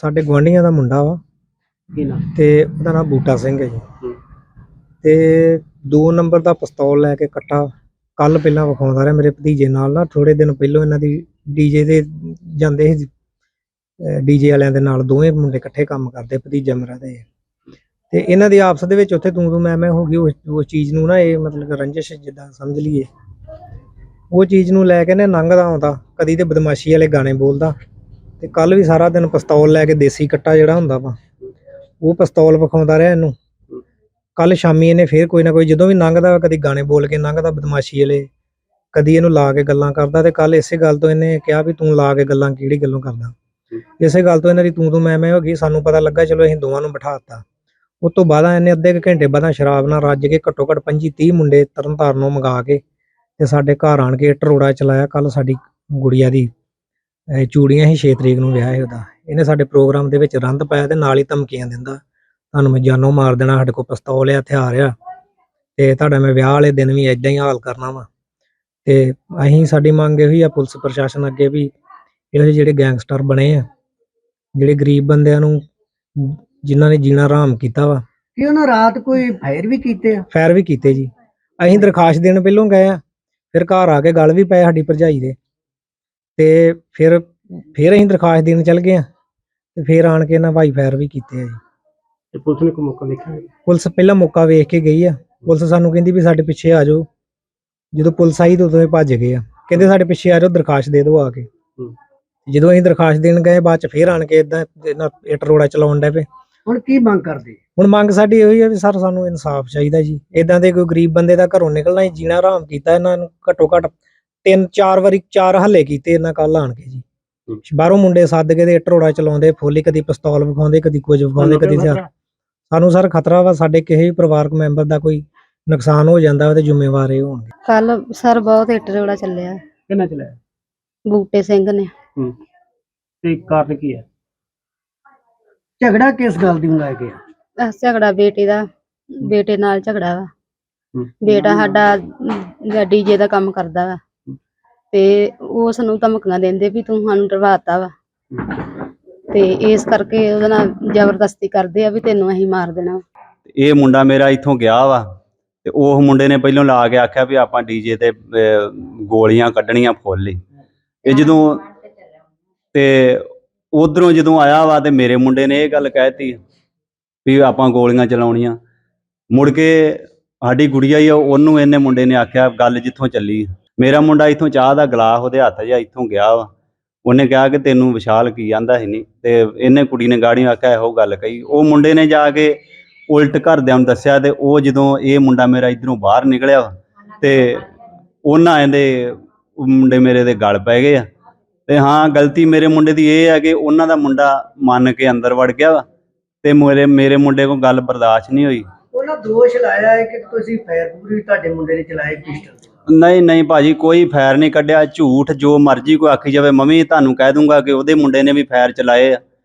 ਸਾਡੇ ਗੁਆਂਢੀਆਂ ਦਾ ਮੁੰਡਾ ਵਾ। ਕੀ ਤੇ ਉਹਦਾ ਨਾਮ ਬੂਟਾ ਸਿੰਘ ਹੈ ਜੀ। ਤੇ 2 ਨੰਬਰ ਦਾ ਪਿਸਤੌਲ ਲੈ ਕੇ ਕੱਟਾ। ਕੱਲ ਪਹਿਲਾਂ ਵਿਖਾਉਂਦਾ ਰਿਹਾ ਮੇਰੇ ਭਤੀਜੇ ਨਾਲ ਨਾ। ਥੋੜੇ ਦਿਨ ਪਹਿਲਾਂ ਇਹਨਾਂ ਦੀ ਡੀਜੇ ਤੇ ਜਾਂਦੇ ਸੀ। ਡੀਜੇ ਵਾਲਿਆਂ ਦੇ ਨਾਲ ਦੋਵੇਂ ਮੁੰਡੇ ਇਕੱਠੇ ਕੰਮ ਕਰਦੇ ਭਤੀਜਾ ਮੇਰਾ ਤੇ। ਤੇ ਇਹਨਾਂ ਦੀ ਆਪਸ ਦੇ ਵਿੱਚ ਉੱਥੇ ਤੂੰ ਤੂੰ ਮੈਂ ਮੈਂ ਹੋ ਗਈ ਉਸ ਚੀਜ਼ ਨੂੰ ਨਾ ਇਹ ਮਤਲਬ ਰੰਜਿਸ਼ ਜਿੱਦਾਂ ਸਮਝ ਲਈਏ। ਉਹ ਚੀਜ਼ ਨੂੰ ਲੈ ਕੇ ਨੇ ਲੰਘਦਾ ਆਉਂਦਾ ਕਦੀ ਤੇ ਬਦਮਾਸ਼ੀ ਵਾਲੇ ਗਾਣੇ ਬੋਲਦਾ। ਤੇ ਕੱਲ ਵੀ ਸਾਰਾ ਦਿਨ ਪਿਸਤੌਲ ਲੈ ਕੇ ਦੇਸੀ ਕੱਟਾ ਜਿਹੜਾ ਹੁੰਦਾ ਵਾ ਉਹ ਪਿਸਤੌਲ ਵਿਖਾਉਂਦਾ ਰਿਹਾ ਇਹਨੂੰ। ਕੱਲ ਸ਼ਾਮੀ ਇਹਨੇ ਫੇਰ ਕੋਈ ਨਾ ਕੋਈ ਜਦੋਂ ਵੀ ਲੰਘਦਾ ਵਾ, ਕਦੀ ਗਾਣੇ ਬੋਲ ਕੇ ਲੰਘਦਾ ਬਦਮਾਸ਼ੀ ਵਾਲੇ ਕਦੀ ਇਹਨੂੰ ਲਾ ਕੇ ਗੱਲਾਂ ਕਰਦਾ ਤੇ ਕੱਲ ਇਸੇ ਗੱਲ ਤੋਂ ਇਹਨੇ ਕਿਹਾ ਵੀ ਤੂੰ ਲਾ ਕੇ ਗੱਲਾਂ ਕਿਹੜੀ ਗੱਲੋਂ ਕਰਦਾ। ਇਸੇ ਗੱਲ ਤੋਂ ਇਹਨਾਂ ਦੀ ਤੂੰ ਤੂੰ ਮੈਂ ਮੈਂ ਹੋ ਗਈ ਸਾਨੂੰ ਪਤਾ ਲੱਗਾ ਚਲੋ ਅਸੀਂ ਦੋਵਾਂ ਨੂੰ ਬਿਠਾਤਾ ਉਸ ਤੋਂ ਬਾਅਦ ਇਹਨੇ ਅੱਧੇ ਕੁ ਘੰਟੇ ਬਾਅਦ ਸ਼ਰਾਬ ਨਾਲ ਰੱਜ ਕੇ ਘੱਟੋ ਘੱਟ 25 30 ਮੁੰਡੇ ਤਰਨਤਾਰਨੋਂ ਮੰਗਾ ਕੇ ਤੇ ਸਾਡੇ ਘਰ ਆਣ ਕੇ ਟਰੋੜਾ ਚਲਾਇਆ ਕੱਲ ਸਾਡੀ ਗੁੜੀਆ ਦੀ। ਅਹ ਚੂੜੀਆਂ ਹੀ 6 ਤਰੀਕ ਨੂੰ ਵਿਆਹ ਹੈ ਉਹਦਾ ਇਹਨੇ ਸਾਡੇ ਪ੍ਰੋਗਰਾਮ ਦੇ ਵਿੱਚ ਰੰਦ ਪਾਇਆ ਤੇ ਨਾਲ ਹੀ ਧਮਕੀਆਂ ਦਿੰਦਾ। ਤੁਹਾਨੂੰ ਮੈਂ ਜਾਨੋਂ ਮਾਰ ਦੇਣਾ ਸਾਡੇ ਕੋਲ ਪਿਸਤੌਲ ਆ ਹਥਿਆਰ ਆ। ਤੇ ਤੁਹਾਡਾ ਮੈਂ ਵਿਆਹ ਵਾਲੇ ਦਿਨ ਵੀ ਇਦਾਂ ਹੀ ਹਾਲ ਕਰਨਾ ਵਾ। ਤੇ ਅਸੀਂ ਸਾਡੀ ਮੰਗ ਇਹੋ ਹੀ ਆ ਪੁਲਿਸ ਪ੍ਰਸ਼ਾਸਨ ਅੱਗੇ ਵੀ ਇਹੋ ਜਿਹੇ ਜਿਹੜੇ ਗੈਂਗਸਟਰ ਬਣੇ ਆ ਜਿਹੜੇ ਗਰੀਬ ਬੰਦਿਆਂ ਨੂੰ ਜਿਨ੍ਹਾਂ ਨੇ ਜੀਣਾ ਹਰਾਮ ਕੀਤਾ ਵਾ। ਕੀ ਉਹਨਾਂ ਰਾਤ ਕੋਈ ਫਾਇਰ ਵੀ ਕੀਤੇ ਆ? ਫਾਇਰ ਵੀ ਕੀਤੇ ਜੀ। ਅਸੀਂ ਦਰਖਾਸਤ ਦੇਣ ਪਹਿਲੋਂ ਗਏ ਆ ਫਿਰ ਘਰ ਆ ਕੇ ਗੱਲ ਵੀ ਪਏ ਸਾਡੀ ਭਰਜਾਈ ਦੇ। ਤੇ ਫਿਰ ਫਿਰ ਅਸੀਂ ਦਰਖਾਸਤ ਦੇਣ ਚੱਲ ਗਏ ਆ ਤੇ ਫਿਰ ਆਣ ਕੇ ਇਹਨਾਂ ਭਾਈ ਫਾਇਰ ਵੀ ਕੀਤੇ ਆ ਜੀ। ਤੇ ਪੁਲਿਸ ਨੇ ਕੋਈ ਮੌਕਾ ਦੇਖਿਆ ਪੁਲਿਸ ਪਹਿਲਾਂ ਮੌਕਾ ਵੇਖ ਕੇ ਗਈ ਆ। ਪੁਲਿਸ ਸਾਨੂੰ ਕਹਿੰਦੀ ਵੀ ਸਾਡੇ ਪਿੱਛੇ ਆ ਜਾਓ। ਜਦੋਂ ਪੁਲਿਸ ਆਈ ਤਾਂ ਉਦੋਂ ਇਹ ਭੱਜ ਗਏ ਆ। ਕਹਿੰਦੇ ਸਾਡੇ ਪਿੱਛੇ ਆ ਜਾਓ ਦਰਖਾਸਤ ਦੇ ਦਿਓ ਆ ਕੇ। ਜਦੋਂ ਅਸੀਂ ਦਰਖਾਸਤ ਦੇਣ ਗਏ ਬਾਅਦ ਚ ਫੇਰ ਆਣ ਕੇ ਇਦਾਂ ਇਹਨਾਂ ਇੱਟ ਰੋੜਾ ਚਲਾਉਣ ਡੈ ਪਏ। ਹੁਣ ਕੀ ਮੰਗ ਕਰਦੇ? ਹੁਣ ਮੰਗ ਸਾਡੀ ਇਹੋ ਹੀ ਆ ਵੀ ਸਰ ਸਾਨੂੰ ਇਨਸਾਫ ਚਾਹੀਦਾ ਜੀ। ਇਦਾਂ ਦੇ ਕੋਈ ਗਰੀਬ ਬੰਦੇ ਦਾ ਘਰੋਂ ਨਿਕਲਣਾ ਹੀ ਜੀਣਾ ਹਰਾਮ ਕੀਤਾ ਇਹਨਾਂ ਨੂੰ ਘੱਟੋ ਘੱਟ ਤਿੰਨ ਚਾਰ ਵਾਰੀ ਚਾਰ ਹੱਲੇ ਕੀਤੇ ਇਹਨਾਂ ਕੱਲ ਆਣ ਕੇ ਜੀ। ਬਾਹਰੋਂ ਮੁੰਡੇ ਸੱਦ ਕੇ ਤੇ ਇੱਟ ਰੋੜਾ ਚਲਾਉਂਦੇ ਫੋਲੀ ਕਦੀ ਪਿਸਤੌਲ ਵਿਖਾਉਂਦੇ ਕਦੀ ਕੁਝ ਵਿਖਾਉਂਦੇ ਕਦੀ ਹਥਿਆਰ। ਸਾਨੂੰ ਸਰ ਖਤਰਾ ਵਾ ਸਾਡੇ ਕਿਸੇ ਵੀ ਪਰਿਵਾਰਕ ਮੈਂਬਰ ਦਾ ਕੋਈ ਨੁਕਸਾਨ ਹੋ ਜਾਂਦਾ ਉਹਦੇ ਜ਼ਿੰਮੇਵਾਰ ਇਹ ਹੋਣਗੇ। ਕੱਲ ਸਰ ਬਹੁਤ ਇੱਟ ਰੋੜਾ ਚੱਲਿਆ। ਕਿੰਨਾ ਚਲਾਇਆ ਬੂਟੇ ਸਿੰਘ ਨੇ। ਹੂੰ। ਤੇ ਕਾਰਨ ਕੀ ਹੈ? ਝਗੜਾ ਕਿਸ ਗੱਲ ਦੀ ਲੈ ਕੇ ਆ? ਅਹ ਝਗੜਾ ਬੇਟੇ ਦਾ ਬੇਟੇ ਨਾਲ ਝਗੜਾ ਵਾ। ਬੇਟਾ ਸਾਡਾ ਡੀਜੇ ਦਾ ਕੰਮ ਕਰਦਾ ਵਾ। ਤੇ ਉਹ ਸਾਨੂੰ ਧਮਕੀਆਂ ਦਿੰਦੇ ਵੀ ਤੂੰ ਸਾਨੂੰ ਡਰਵਾਤਾ ਵਾ। ਤੇ ਇਸ ਕਰਕੇ ਉਹਦੇ ਨਾਲ ਜ਼ਬਰਦਸਤੀ ਕਰਦੇ ਆ ਵੀ ਤੈਨੂੰ ਅਸੀਂ ਮਾਰ ਦੇਣਾ। ਇਹ ਮੁੰਡਾ ਮੇਰਾ ਇੱਥੋਂ ਗਿਆ ਵਾ ਤੇ ਉਹ ਮੁੰਡੇ ਨੇ ਪਹਿਲਾਂ ਲਾ ਕੇ ਆਖਿਆ ਵੀ ਆਪਾਂ ਡੀਜੇ ਤੇ ਗੋਲੀਆਂ ਕੱਢਣੀਆਂ ਫੁੱਲ ਹੀ ਇਹ ਜਦੋਂ ਤੇ ਉਧਰੋਂ ਜਦੋਂ ਆਇਆ ਵਾ ਤੇ ਮੇਰੇ ਮੁੰਡੇ ਨੇ ਇਹ ਗੱਲ ਕਹਿਤੀ ਵੀ ਆਪਾਂ ਗੋਲੀਆਂ ਚਲਾਉਣੀਆਂ। ਮੁੜ ਕੇ ਸਾਡੀ ਗੁੜੀਆ ਹੀ ਉਹਨੂੰ ਇਹਨੇ ਮੁੰਡੇ ਨੇ ਆਖਿਆ, ਗੱਲ ਜਿੱਥੋਂ ਚੱਲੀ। ਮੇਰਾ ਮੁੰਡਾ ਇਥੋਂ ਚਾਹ ਦਾ ਗਲਾਸ ਉਹਦੇ ਹੱਥ 'ਚ ਇੱਥੋਂ ਗਿਆ ਵਾ। ਉਹਨੇ ਕਿਹਾ ਕਿ ਤੈਨੂੰ ਵਿਸ਼ਾਲ ਕੀ ਆਂਦਾ ਹੈ ਨਹੀਂ ਤੇ ਇਹਨੇ ਕੁੜੀ ਨੇ ਗਾੜੀ ਆਖਿਆ ਇਹੋ ਗੱਲ ਕਹੀ। ਉਹ ਮੁੰਡੇ ਨੇ ਜਾ ਕੇ ਉਲਟ ਘਰਦਿਆਂ ਨੂੰ ਦੱਸਿਆ ਤੇ ਉਹ ਜਦੋਂ ਇਹ ਮੁੰਡਾ ਮੇਰਾ ਇਧਰੋਂ ਬਾਹਰ ਨਿਕਲਿਆ ਵਾ, ਤੇ ਉਹਨਾਂ ਇਹਦੇ ਮੁੰਡੇ ਮੇਰੇ ਦੇ ਗਲ ਪੈ ਗਏ ਆ। ਤੇ ਹਾਂ ਗਲਤੀ ਮੇਰੇ ਮੁੰਡੇ ਦੀ ਇਹ ਹੈ ਕਿ ਉਹਨਾਂ ਦਾ ਮੁੰਡਾ ਮੰਨ ਕੇ ਅੰਦਰ ਵੜ ਗਿਆ ਵਾ ਤੇ ਮੇਰੇ ਮੇਰੇ ਮੁੰਡੇ ਕੋਲ ਗੱਲ ਬਰਦਾਸ਼ਤ ਨਹੀਂ ਹੋਈ। ਉਹਨਾਂ ਦੋਸ਼ ਲਾਇਆ ਹੈ ਕਿ ਤੁਸੀਂ ਫਾਇਰ ਪੂਰੀ ਤੁਹਾਡੇ ਮੁੰਡੇ ਨੇ ਚਲਾਏ ਪਿਸਟਲ। ਨਹੀਂ ਨਹੀਂ ਭਾਜੀ, ਕੋਈ ਫੈਰ ਨਹੀਂ ਕੱਢਿਆ। ਝੂਠ ਜੋ ਮਰਜ਼ੀ ਕੋਈ ਆਖੀ ਜਾਵੇ, ਮੰਮੀ ਤੁਹਾਨੂੰ ਕਹਿ ਦੂੰਗਾ ਕਿ ਉਹਦੇ ਮੁੰਡੇ ਨੇ ਵੀ ਫੈਰ ਚਲਾਏ ਆ।